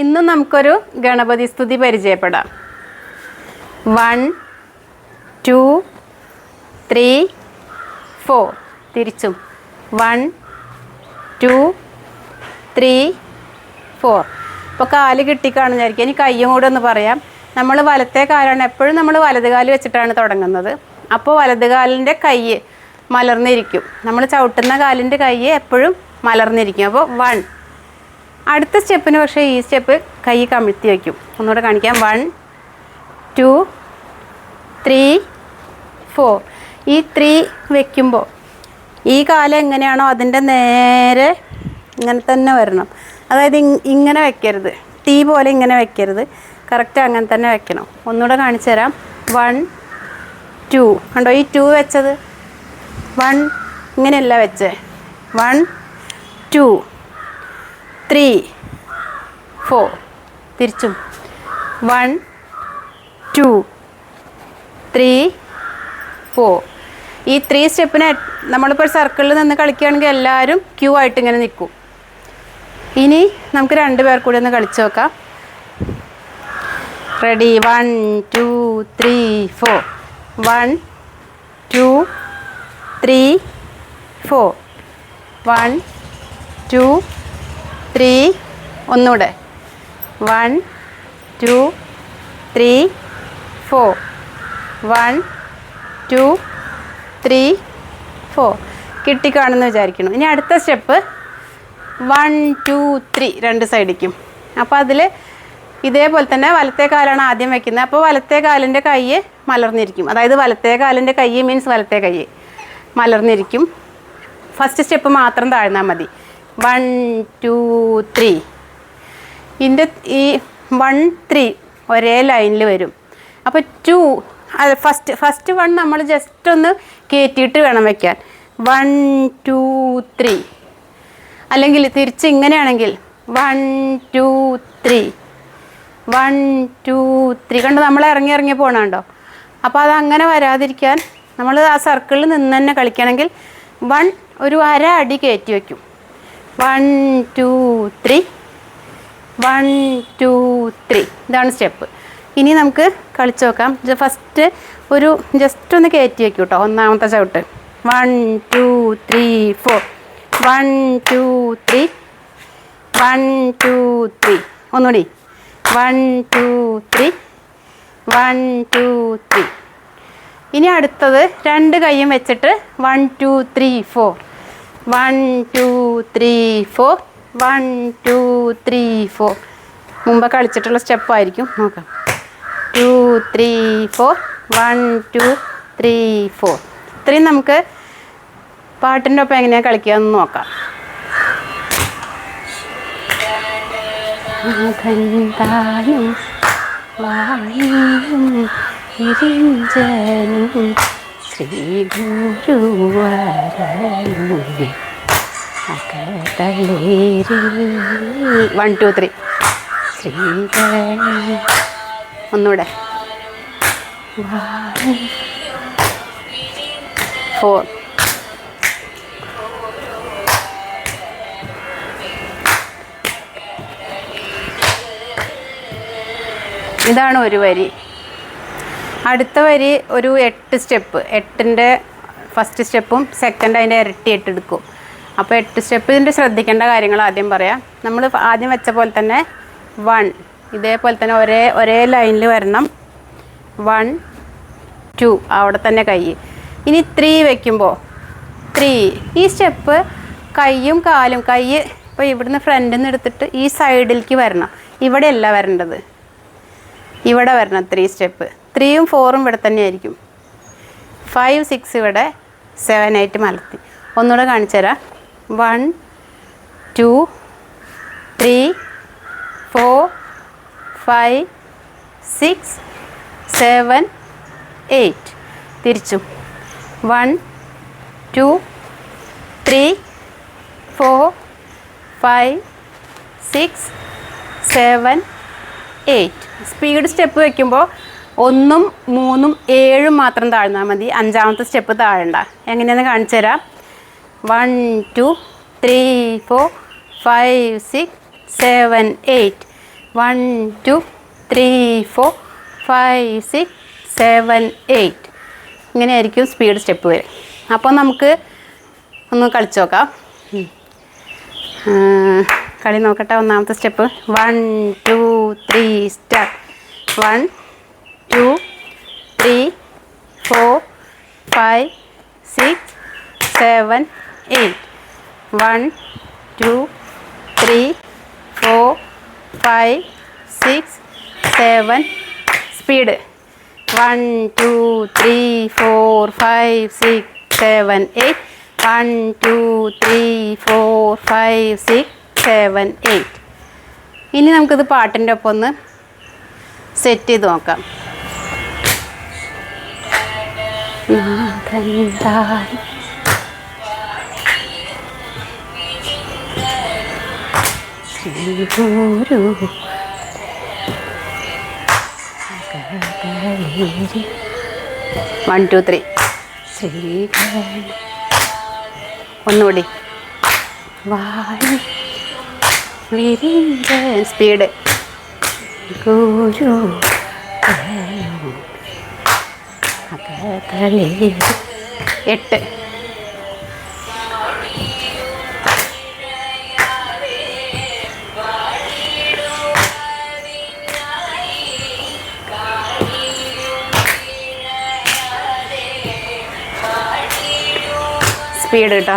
ഇന്ന് നമുക്കൊരു ഗണപതി സ്തുതി പരിചയപ്പെടാം. വൺ ടു ത്രീ ഫോർ തിരിച്ചും. വൺ ടു ത്രീ ഫോർ ഇപ്പോൾ കാൽ കിട്ടിക്കാണെന്ന് വിചാരിക്കുക ഇനി കയ്യും കൂടെ ഒന്ന് പറയാം. നമ്മൾ വലത്തെ കാലാണ് എപ്പോഴും നമ്മൾ വലത് കാൽ വെച്ചിട്ടാണ് തുടങ്ങുന്നത്. അപ്പോൾ വലത് കാലിന്റെ കൈ മലർന്നിരിക്കും. നമ്മൾ ചവിട്ടുന്ന കാലിന്റെ കൈ എപ്പോഴും മലർന്നിരിക്കും. അപ്പോൾ വൺ അടുത്ത സ്റ്റെപ്പിന് പക്ഷേ ഈ സ്റ്റെപ്പ് കൈ കമിഴ്ത്തി വയ്ക്കും. ഒന്നുകൂടെ കാണിക്കാം. One two three four. ഈ ത്രീ വെക്കുമ്പോൾ ഈ കാലം എങ്ങനെയാണോ അതിന്റെ നേരെ ഇങ്ങനെ തന്നെ വരണം. അതായത് ഇങ്ങനെ വെക്കരുത്. ടീ പോലെ ഇങ്ങനെ വെക്കരുത്. കറക്റ്റ് അങ്ങനെ തന്നെ വെക്കണം. ഒന്നുകൂടെ കാണിച്ചു തരാം. One two. കണ്ടോ ഈ ടു വെച്ചത്? വൺ ഇങ്ങനെയല്ല വെച്ചേ. One two. ത്രീ ഫോർ തിരിച്ചും. One two three four. ഈ ത്രീ സ്റ്റെപ്പിന് നമ്മളിപ്പോൾ സർക്കിളിൽ നിന്ന് കളിക്കുകയാണെങ്കിൽ എല്ലാവരും ക്യൂ ആയിട്ട് ഇങ്ങനെ നിൽക്കും. ഇനി നമുക്ക് രണ്ട് പേർ കൂടി ഒന്ന് കളിച്ചു നോക്കാം. Ready one two three four one two three four one two three ഒന്നുകൂടെ. One two three four. One two three four. കിട്ടിക്കാണെന്ന് വിചാരിക്കണം ഇനി അടുത്ത സ്റ്റെപ്പ് വൺ ടു ത്രീ രണ്ട് സൈഡിക്കും. അപ്പോൾ അതിൽ ഇതേപോലെ തന്നെ വലത്തേ കാലാണ് ആദ്യം വെക്കുന്നത്. അപ്പോൾ വലത്തേ കാലിന്റെ കൈ മലർന്നിരിക്കും. അതായത് വലത്തേ കാലിന്റെ കൈ മീൻസ് വലത്തേ കൈ മലർന്നിരിക്കും. ഫസ്റ്റ് സ്റ്റെപ്പ് മാത്രം താഴ്ന്നാൽ മതി. One two three. ഇതിന്റെ ഈ വൺ ത്രീ ഒരേ ലൈനിൽ വരും. അപ്പോൾ ടു അത് ഫസ്റ്റ് ഫസ്റ്റ് വൺ നമ്മൾ ജസ്റ്റ് ഒന്ന് കയറ്റിയിട്ട് വേണം വയ്ക്കാൻ വൺ ടു ത്രീ. അല്ലെങ്കിൽ തിരിച്ച് ഇങ്ങനെയാണെങ്കിൽ one two three. One two three. കണ്ട് നമ്മൾ ഇറങ്ങി ഇറങ്ങി പോകണുണ്ടോ അപ്പോൾ അത് അങ്ങനെ വരാതിരിക്കാൻ നമ്മൾ ആ സർക്കിളിൽ നിന്ന് തന്നെ കളിക്കണമെങ്കിൽ വൺ ഒരു അര അടി കയറ്റി വയ്ക്കും. One two three. One two three. ഇതാണ് സ്റ്റെപ്പ്. ഇനി നമുക്ക് കളിച്ച് നോക്കാം. ഫസ്റ്റ് ഒരു ജസ്റ്റ് ഒന്ന് കയറ്റി വയ്ക്കും കേട്ടോ ഒന്നാമത്തെ ചവിട്ട്. One two three four. One two three. One two three. ഒന്നുകൂടി. One two three. One two three. ഇനി അടുത്തത് രണ്ട് കൈയും വെച്ചിട്ട് one two three four. One two three four one two three four മുമ്പ് കളിച്ചിട്ടുള്ള സ്റ്റെപ്പായിരിക്കും നോക്കാം. Two three four one two three four ഇത്രയും നമുക്ക് പാട്ടിന്റെ ഒപ്പം എങ്ങനെയാണ് കളിക്കുക എന്ന് നോക്കാം ശ്രീ അകതളേരി വൺ ടു ത്രീ ശ്രീകരണ ഒന്നുകൂടെ. ഫോർ ഇതാണ് ഒരു വരി. അടുത്ത വരി ഒരു എട്ട് സ്റ്റെപ്പ്. എട്ടിന്റെ ഫസ്റ്റ് സ്റ്റെപ്പും സെക്കൻഡ് അതിന്റെ ഇരട്ടി എട്ട് എടുക്കും. അപ്പോൾ എട്ട് സ്റ്റെപ്പ് ഇതിന്റെ ശ്രദ്ധിക്കേണ്ട കാര്യങ്ങൾ ആദ്യം പറയാം. നമ്മൾ ആദ്യം വെച്ച പോലെ തന്നെ വൺ. ഇതേപോലെ തന്നെ ഒരേ ഒരേ ലൈനിൽ വരണം. One two. അവിടെ തന്നെ കൈ. ഇനി ത്രീ വയ്ക്കുമ്പോൾ ത്രീ. ഈ സ്റ്റെപ്പ് കൈയും കാലും കൈ ഇപ്പോൾ ഇവിടുന്ന് ഫ്രണ്ടിൽ നിന്ന് എടുത്തിട്ട് ഈ സൈഡിലേക്ക് വരണം. ഇവിടെയല്ല വരേണ്ടത്. ഇവിടെ വരണം ത്രീ സ്റ്റെപ്പ്. ത്രീയും ഫോറും ഇവിടെ തന്നെ ആയിരിക്കും ഫൈവ് സിക്സ് ഇവിടെ സെവൻ എയ്റ്റ് മലത്തി. ഒന്നുകൂടെ കാണിച്ചു തരാം one two three four five six seven eight. തിരിച്ചു. One two three four five six seven eight. Speed step വയ്ക്കുമ്പോൾ ഒന്നും മൂന്നും ഏഴും മാത്രം താഴ്ന്നാൽ മതി. അഞ്ചാമത്തെ സ്റ്റെപ്പ് താഴണ്ട. എങ്ങനെയാണെന്ന് കാണിച്ചു തരാം one two three four five six seven eight. One two three four five six seven eight. ഇങ്ങനെയായിരിക്കും സ്പീഡ് സ്റ്റെപ്പ് വരും അപ്പോൾ നമുക്ക് ഒന്ന് കളിച്ച് നോക്കാം. കളി നോക്കട്ടെ ഒന്നാമത്തെ step. One two three start. One two three four five six seven eight. One two three four five six seven. Speed. One two three four five six seven eight. One two three four five six seven eight. ഇനി നമുക്കിത് പാട്ടിന്റെ ഒപ്പം ഒന്ന് set ചെയ്ത് നോക്കാം. നാഥൻ താൻ one two three ശ്രീകരണ ഒന്നുകൂടി. വാഴ വിരിഞ്ച സ്പീഡ് ഗുരു എട്ട്. സ്പീഡ് കേട്ടോ